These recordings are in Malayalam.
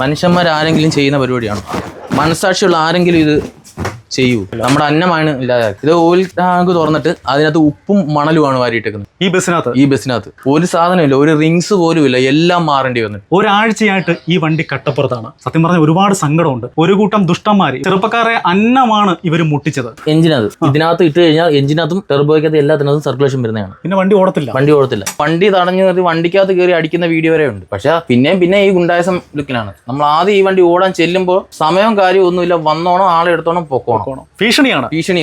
മനുഷ്യന്മാർ ആരെങ്കിലും ചെയ്യുന്ന പരിപാടിയാണ്? മനസാക്ഷിയുള്ള ആരെങ്കിലും ഇത് ചെയ്യൂ. നമ്മുടെ അന്നമാണ് ഇല്ലാതാക്കി ഇത് ഓയിൽ ടാങ്ക് തുറന്നിട്ട് അതിനകത്ത് ഉപ്പും മണലുമാണ് വാരിയിട്ടേക്കുന്നത്. ഈ ബസ്സിനകത്ത്? ഈ ബസ്സിനകത്ത്. ഒരു സാധനമില്ല ഒരു റിങ്സ് പോലും ഇല്ല. എല്ലാം മാറേണ്ടി വന്നു. ഒരാഴ്ചയായിട്ട് ഈ വണ്ടി കട്ടപ്പുറത്താണ്. സത്യം പറഞ്ഞ ഒരുപാട് സങ്കടമുണ്ട്. ഒരു കൂട്ടം ദുഷ്ടന്മാര് ചെറുപ്പക്കാരെ അന്നമാണ് ഇവർ മുട്ടിച്ചത്. എഞ്ചിനകത്ത്. ഇതിനകത്ത് ഇട്ട് കഴിഞ്ഞാൽ എഞ്ചിനകത്തും ടെർബോയ്ക്കകത്ത് എല്ലാത്തിനകത്തും സർക്കുലേഷൻ വരുന്നതാണ്. പിന്നെ വണ്ടി ഓടത്തില്ല. വണ്ടി ഓടത്തില്ല. വണ്ടി തടഞ്ഞു നിർത്തി വണ്ടിക്കകത്ത് കയറി അടിക്കുന്ന വീഡിയോ വരെ ഉണ്ട്. പക്ഷെ പിന്നെയും പിന്നെ ഈ ഗുണ്ടായസം ലുക്കിലാണ്. നമ്മൾ ആദ്യം ഈ വണ്ടി ഓടാൻ ചെല്ലുമ്പോൾ സമയം കാര്യവും ഒന്നുമില്ല. വന്നോണം ആളെ എടുത്തോണം പൊക്കോണം. ഭീഷണിയാണ്. ഭീഷണി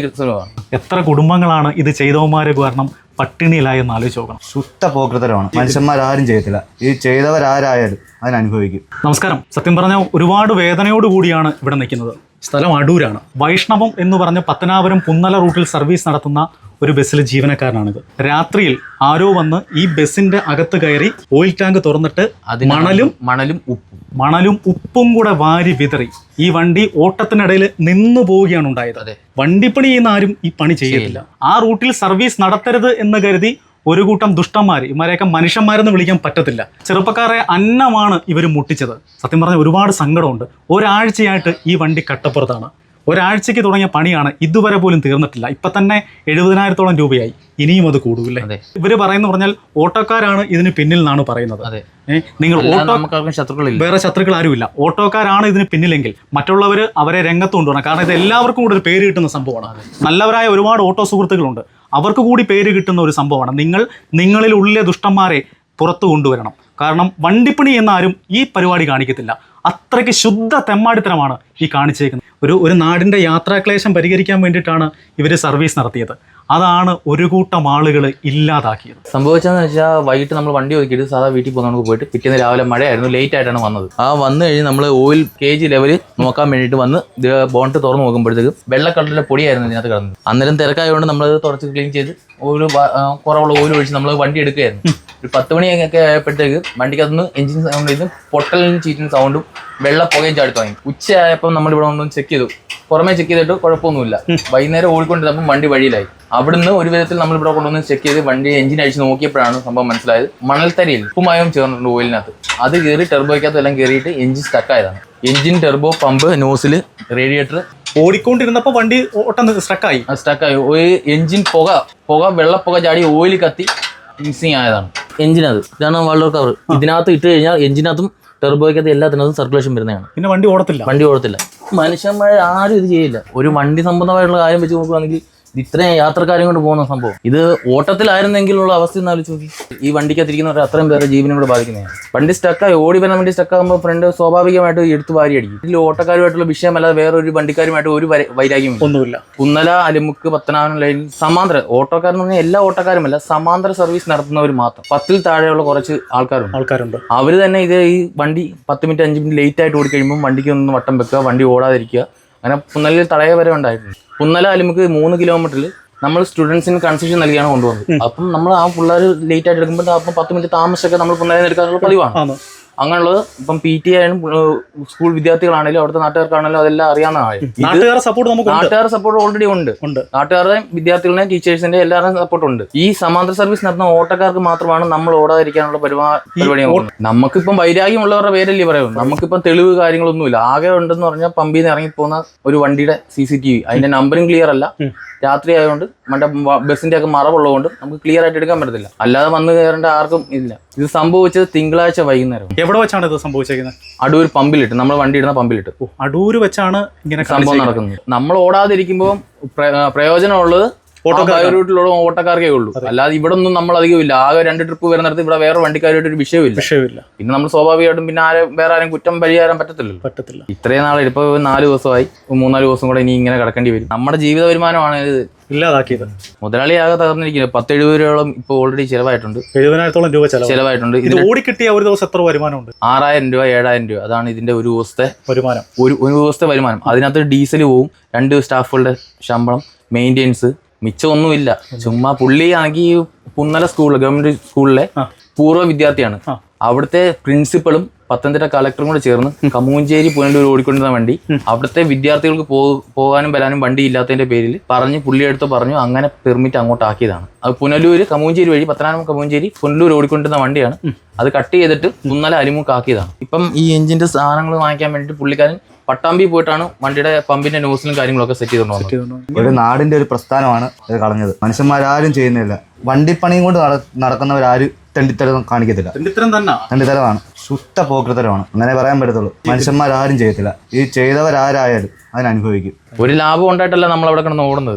എത്ര കുടുംബങ്ങളാണ് ഇത് ചെയ്തവന്മാരെ കാരണം പട്ടിണിയിലായെന്ന് ആലോചിച്ച് നോക്കണം ശുദ്ധ പോകൃതരമാണ് മനുഷ്യന്മാരാരും ചെയ്യത്തില്ല. ഈ ചെയ്തവരാരായാലും അതിനനുഭവിക്കും നമസ്കാരം. സത്യം പറഞ്ഞ ഒരുപാട് വേദനയോട് കൂടിയാണ് ഇവിടെ നിൽക്കുന്നത്. സ്ഥലം അടൂരാണ്. വൈഷ്ണവം എന്ന് പറഞ്ഞ പത്തനാപുരം പുന്നല റൂട്ടിൽ സർവീസ് നടത്തുന്ന ഒരു ബസ്സിലെ ജീവനക്കാരനാണിത്. രാത്രിയിൽ ആരോ വന്ന് ഈ ബസ്സിന്റെ അകത്ത് കയറി ഓയിൽ ടാങ്ക് തുറന്നിട്ട് മണലും മണലും ഉപ്പും. മണലും ഉപ്പും കൂടെ വാരി വിതറി. ഈ വണ്ടി ഓട്ടത്തിനിടയിൽ നിന്നു പോവുകയാണ് ഉണ്ടായത്. അതെ. വണ്ടിപ്പണി ചെയ്യുന്ന ആരും ഈ പണി ചെയ്യത്തില്ല. ആ റൂട്ടിൽ സർവീസ് നടത്തരുത് എന്ന് കരുതി ഒരു കൂട്ടം ദുഷ്ടന്മാർ ഇവരെയൊക്കെ മനുഷ്യന്മാരെന്ന് വിളിക്കാൻ പറ്റത്തില്ല. ചെറുപ്പക്കാരെ അന്നമാണ് ഇവർ മുട്ടിച്ചത്. സത്യം പറഞ്ഞാൽ ഒരുപാട് സങ്കടമുണ്ട്. ഒരാഴ്ചയായിട്ട് ഈ വണ്ടി കട്ടപ്പുറത്താണ്. ഒരാഴ്ചയ്ക്ക് തുടങ്ങിയ പണിയാണ് ഇതുവരെ പോലും തീർന്നിട്ടില്ല. ഇപ്പൊ തന്നെ എഴുപതിനായിരത്തോളം രൂപയായി. ഇനിയും അത് കൂടുമല്ലേ ഇവർ ഇവർ പറയുന്ന പറഞ്ഞാൽ ഓട്ടോക്കാരാണ് ഇതിന് പിന്നിൽ എന്നാണ് പറയുന്നത്. നിങ്ങൾ ഓട്ടോ വേറെ ശത്രുക്കൾ ആരുമില്ല. ഓട്ടോക്കാരാണ് ഇതിന് പിന്നിലെങ്കിൽ മറ്റുള്ളവർ അവരെ രംഗത്ത് കൊണ്ടുവരണം. കാരണം ഇത് എല്ലാവർക്കും കൂടി ഒരു പേര് കിട്ടുന്ന സംഭവമാണ്. നല്ലവരായ ഒരുപാട് ഓട്ടോ സുഹൃത്തുക്കളുണ്ട്. അവർക്ക് കൂടി പേര് കിട്ടുന്ന ഒരു സംഭവമാണ്. നിങ്ങൾ നിങ്ങളിൽ ഉള്ളിലെ ദുഷ്ടന്മാരെ പുറത്തു കൊണ്ടുവരണം. കാരണം വണ്ടിപ്പണി എന്നാരും ഈ പരിപാടി കാണിക്കത്തില്ല. അത്രയ്ക്ക് ശുദ്ധ തെമ്മാടിത്തരമാണ് ഈ കാണിച്ചേക്കുന്നത്. ഒരു ഒരു നാടിന്റെ യാത്രാക്ലേശം പരിഹരിക്കാൻ വേണ്ടിയിട്ടാണ് ഇവർ സർവീസ് നടത്തിയത്. അതാണ് ഒരു കൂട്ടം ആളുകൾ ഇല്ലാതാക്കിയത്. സംഭവിച്ചതെന്ന് വെച്ചാൽ വൈകിട്ട് നമ്മൾ വണ്ടി ഒതുക്കിയിട്ട് സാധാ വീട്ടിൽ പോകുന്ന നമുക്ക് പോയിട്ട് പിറ്റേന്ന് രാവിലെ മഴയായിരുന്നു ലേറ്റ് ആയിട്ടാണ് വന്നത്. ആ വന്നു കഴിഞ്ഞ് നമ്മൾ ഓയിൽ കെ ജി ലെവൽ നോക്കാൻ വേണ്ടിയിട്ട് വന്ന് ബോണ്ട് തുറന്ന് നോക്കുമ്പോഴത്തേക്ക് വെള്ള കളറിലെ പൊടിയായിരുന്നു ഇതിനകത്ത് കിടന്നത്. അന്നേരം തിരക്കായതുകൊണ്ട് നമ്മളത് തുടച്ച് ക്ലീൻ ചെയ്ത് ഓയിൽ കുറവുള്ള ഓയിൽ ഒഴിച്ച് നമ്മൾ വണ്ടി എടുക്കുകയായിരുന്നു. ഒരു പത്ത് മണിയൊക്കെ ആയപ്പോഴത്തേക്ക് വണ്ടിക്കകത്തുനിന്ന് എഞ്ചിൻ സൗണ്ട് ചെയ്തും പൊട്ടലിനും ചീറ്റിന് സൗണ്ടും വെള്ള പുകയും ചാടി തുടങ്ങി. ഉച്ചയായപ്പോൾ നമ്മൾ ഇവിടെ ഒന്ന് ചെക്ക് ചെയ്തു. പുറമെ ചെക്ക് ചെയ്തിട്ട് കുഴപ്പമൊന്നുമില്ല. വൈകുന്നേരം ഓടിക്കൊണ്ടിരുന്നപ്പോൾ വണ്ടി വഴിയിലായി. അവിടുന്ന് ഒരു വിധത്തിൽ നമ്മൾ ഇവിടെ കൊണ്ടുവന്ന് ചെക്ക് ചെയ്ത് വണ്ടി എഞ്ചിൻ അഴിച്ച് നോക്കിയപ്പോഴാണ് സംഭവം മനസ്സിലായത്. മണൽത്തരിയിൽ ഉപ്പുമായും ചേർന്നിട്ടുണ്ട് ഓയിലിനകത്ത്. അത് കയറി ടെർബോയ്ക്കകത്ത് എല്ലാം കയറിയിട്ട് engine സ്റ്റക്കായതാണ് engine turbo pump nozzle radiator ഓടിക്കൊണ്ടിരുന്നപ്പോൾ വണ്ടി ഓട്ടം സ്ട്രക്കായി സ്റ്റക്കായി ഒരു എഞ്ചിൻ പുക പുക വെള്ളപ്പുക ചാടി ഓയിൽ കത്തി മിസ്സിങ് ആയതാണ്. എഞ്ചിനകത്ത് ഇതാണ് വാൾഡോർ കവർ ഇതിനകത്ത് ഇട്ട് കഴിഞ്ഞാൽ എഞ്ചിനകത്തും ടെർബോയ്ക്കകത്ത് എല്ലാത്തിനകത്തും സർക്കുലേഷൻ വരുന്നതാണ്. പിന്നെ വണ്ടി ഓടത്തില്ല? വണ്ടി ഓടത്തില്ല. മനുഷ്യന്മാർ ആരും ഇത് ചെയ്യില്ല. ഒരു വണ്ടി സംബന്ധമായിട്ടുള്ള കാര്യം വെച്ച് നോക്കുകയാണെങ്കിൽ ഇത്രയും യാത്രക്കാരും കൊണ്ട് പോകുന്ന സംഭവം. ഇത് ഓട്ടത്തിലായിരുന്നെങ്കിലുള്ള അവസ്ഥ ഒന്ന് ആലോചിച്ച് നോക്കി. ഈ വണ്ടിക്കകത്തിരിക്കുന്നവർ അത്രയും പേരെ ജീവനും കൂടെ ബാധിക്കുന്നതാണ്. വണ്ടി സ്റ്റക്കായി ഓടി വരാൻ വേണ്ടി സ്റ്റക്കാകുമ്പോൾ ഫ്രണ്ട് സ്വാഭാവികമായിട്ട് എടുത്ത് വാരി അടിക്കും ഇതിൽ ഓട്ടക്കാരുമായിട്ടുള്ള വിഷയമല്ലാതെ വേറെ ഒരു വണ്ടിക്കാരുമായിട്ട് ഒരു വൈരാഗ്യം ഒന്നുമില്ല. കുന്നല അലിമുക്ക് പത്തനാപുരം ലൈൻ സമാന്തര ഓട്ടോക്കാരെന്ന് പറഞ്ഞാൽ എല്ലാ ഓട്ടക്കാരുമല്ല സമാന്തര സർവീസ് നടത്തുന്നവർ മാത്രം. പത്തിൽ താഴെയുള്ള കുറച്ച് ആൾക്കാരുണ്ട്. ആൾക്കാരുണ്ട്. അവർ തന്നെ ഇത് ഈ വണ്ടി പത്ത് മിനിറ്റ് അഞ്ച് മിനിറ്റ് ലേറ്റ് ആയിട്ട് ഓടിക്കഴിയുമ്പോൾ വണ്ടിക്ക് ഒന്ന് വട്ടം വെക്കുക വണ്ടി ഓടാതിരിക്കുക. അങ്ങനെ പുന്നലിൽ തടയ വരെ ഉണ്ടായിട്ടുണ്ട് പുന്നല അലിമുക്ക് മൂന്ന് കിലോമീറ്ററിൽ നമ്മൾ സ്റ്റുഡൻസിന് കൺസെഷൻ നൽകിയാണ് കൊണ്ടുവന്നത്. അപ്പം നമ്മൾ ആ പിള്ളേർ ലേറ്റ് ആയിട്ട് എടുക്കുമ്പോൾ അപ്പം പത്ത് മിനിറ്റ് താമസിച്ചൊക്കെ നമ്മൾ പുന്നലിൽ എടുക്കാനുള്ള പതിവാണ്. അങ്ങനെയുള്ളത് ഇപ്പം പി ടി ആയാലും സ്കൂൾ വിദ്യാർത്ഥികളാണെങ്കിലും അവിടുത്തെ നാട്ടുകാർക്കാണെങ്കിലും അതെല്ലാം അറിയാവുന്ന ആയി നാട്ടുകാരുടെ സപ്പോർട്ട് നമുക്ക് നാട്ടുകാരുടെ സപ്പോർട്ട് ഓൾറെഡി ഉണ്ട്. നാട്ടുകാരുടെയും വിദ്യാർത്ഥികളുടെയും ടീച്ചേഴ്സിന്റെ എല്ലാവരുടെയും സപ്പോർട്ട് ഉണ്ട്. ഈ സമാന്തര സർവീസ് നടത്തുന്ന ഓട്ടക്കാർക്ക് മാത്രമാണ് നമ്മൾ ഓടാതിരിക്കാനുള്ള പരിപാ- പരിപാടി നമുക്കിപ്പം വൈരാഗ്യമുള്ളവരുടെ പേരല്ലേ പറയൂ നമുക്കിപ്പം തെളിവ് കാര്യങ്ങളൊന്നുമില്ല. ആകെ ഉണ്ടെന്ന് പറഞ്ഞാൽ പമ്പിൽ നിന്ന് ഇറങ്ങിപ്പോകുന്ന ഒരു വണ്ടിയുടെ സി സി ടി വി അതിന്റെ നമ്പറും ക്ലിയർ അല്ല. രാത്രി ആയതുകൊണ്ട് മറ്റേ ബസ്സിന്റെ ബസിന്റെ ഒക്കെ മറവുള്ളതുകൊണ്ട് നമുക്ക് ക്ലിയർ ആയിട്ട് എടുക്കാൻ പറ്റത്തില്ല. അല്ലാതെ വന്ന് കയറേണ്ട ആർക്കും ഇല്ല. ഇത് സംഭവിച്ചത് തിങ്കളാഴ്ച വൈകുന്നേരം എവിടെ വെച്ചാണ് ഇത് സംഭവിച്ചേക്കുന്നത്? അടൂർ പമ്പിലിട്ട് നമ്മൾ വണ്ടി ഇടുന്ന പമ്പിലിട്ട് അടൂർ വെച്ചാണ് ഇങ്ങനെ സംഭവം നടക്കുന്നത്. നമ്മൾ ഓടാതിരിക്കുമ്പോൾ പ്രയോജനമുള്ളത് ഓട്ടോക്കാർക്കാണ്. റൂട്ടിലുള്ള ഓട്ടക്കാർക്കേ ഉള്ളൂ. അല്ലാതെ ഇവിടെ ഒന്നും നമ്മൾ അധികം ഇല്ല ആകെ രണ്ട് ട്രിപ്പ് വരുന്നിടത്ത് ഇവിടെ വേറെ വണ്ടിക്കാരുമായിട്ട് ഒരു വിഷയമില്ല. വിഷയമില്ല. പിന്നെ നമ്മൾ സ്വാഭാവികമായിട്ടും പിന്നെ ആരും വേറെ ആരും കുറ്റം പരിഹാരം പറ്റത്തില്ലല്ലോ. പറ്റത്തില്ല. ഇത്രയും നാളെ ഇപ്പോൾ നാല് ദിവസമായി. മൂന്നാൽ ദിവസം കൂടെ ഇനി ഇങ്ങനെ കിടക്കേണ്ടി വരും. നമ്മുടെ ജീവിത വരുമാനമാണ് ഇത്. ഇല്ലാതാക്കിയത്. മുതലാളിയാകെ തകർന്നിരിക്കുന്നത് പത്ത് എഴുപത് രൂപയോളം ഇപ്പോൾ ഓൾറെഡി ചിലവായിട്ടുണ്ട്. എഴുപതിനായിരത്തോളം രൂപ ചെലവ് ചിലവായിട്ടുണ്ട്. ഇത് ഓടി കിട്ടിയ ഒരു ദിവസം എത്ര വരുമാനമുണ്ട്? ആറായിരം രൂപ ഏഴായിരം രൂപ. അതാണ് ഇതിന്റെ ഒരു ദിവസത്തെ വരുമാനം. ഒരു ഒരു ദിവസത്തെ വരുമാനം. അതിനകത്ത് ഡീസൽ പോവും. രണ്ട് സ്റ്റാഫുകളുടെ ശമ്പളം മെയിന്റെനൻസ് മിച്ചമൊന്നുമില്ല. ചുമ്മാ പുള്ളി ആണെങ്കിൽ പുന്നല സ്കൂളിൽ ഗവൺമെന്റ് സ്കൂളിലെ പൂർവ വിദ്യാർത്ഥിയാണ്. അവിടുത്തെ പ്രിൻസിപ്പളും പത്തനംതിട്ട കളക്ടറും കൂടെ ചേർന്ന് കമൂഞ്ചേരി പുനലൂർ ഓടിക്കൊണ്ടിരുന്ന വണ്ടി അവിടുത്തെ വിദ്യാർത്ഥികൾക്ക് പോകാനും വരാനും വണ്ടി ഇല്ലാത്തതിന്റെ പേരിൽ പറഞ്ഞ് പുള്ളിയെടുത്ത് പറഞ്ഞു അങ്ങനെ പെർമിറ്റ് അങ്ങോട്ട് ആക്കിയതാണ്. അത് പുനലൂര് കമൂഞ്ചേരി വഴി പത്തനാപുരം കമൂഞ്ചേരി പുനലൂർ ഓടിക്കൊണ്ടിരുന്ന വണ്ടിയാണ്. അത് കട്ട് ചെയ്തിട്ട് കുന്നല അലിമുക്കാക്കിയതാണ് ഇപ്പം ഈ എഞ്ചിന്റെ സാധനങ്ങൾ വാങ്ങിക്കാൻ വേണ്ടി പുള്ളിക്കാരൻ പട്ടാമ്പി പോയിട്ടാണ് വണ്ടിയുടെ പമ്പിന്റെ നോസിലും കാര്യങ്ങളൊക്കെ സെറ്റ് ചെയ്തുകൊണ്ട് വന്നത്. ഒരു നാടിന്റെ ഒരു പ്രസ്ഥാനമാണ് ഇത് കളഞ്ഞത്. മനുഷ്യന്മാരാരും ചെയ്യുന്നില്ല. വണ്ടിപ്പണിയും കൊണ്ട് നട- നടക്കുന്നവരാരും തെണ്ടിത്തരം കാണിക്കത്തില്ല. തെണ്ടിത്തരം തന്നെ. തെണ്ടിത്തരമാണ്. ശുദ്ധ പോകൃതരമാണ് അങ്ങനെ പറയാൻ പറ്റത്തുള്ളൂ. മനുഷ്യന്മാരാരും ചെയ്യത്തില്ല. ഈ ചെയ്തവരാരായാലും അതിനനുഭവിക്കും. ഒരു ലാഭം ഉണ്ടായിട്ടല്ല നമ്മൾ അവിടെ കിടന്ന് ഓടുന്നത്.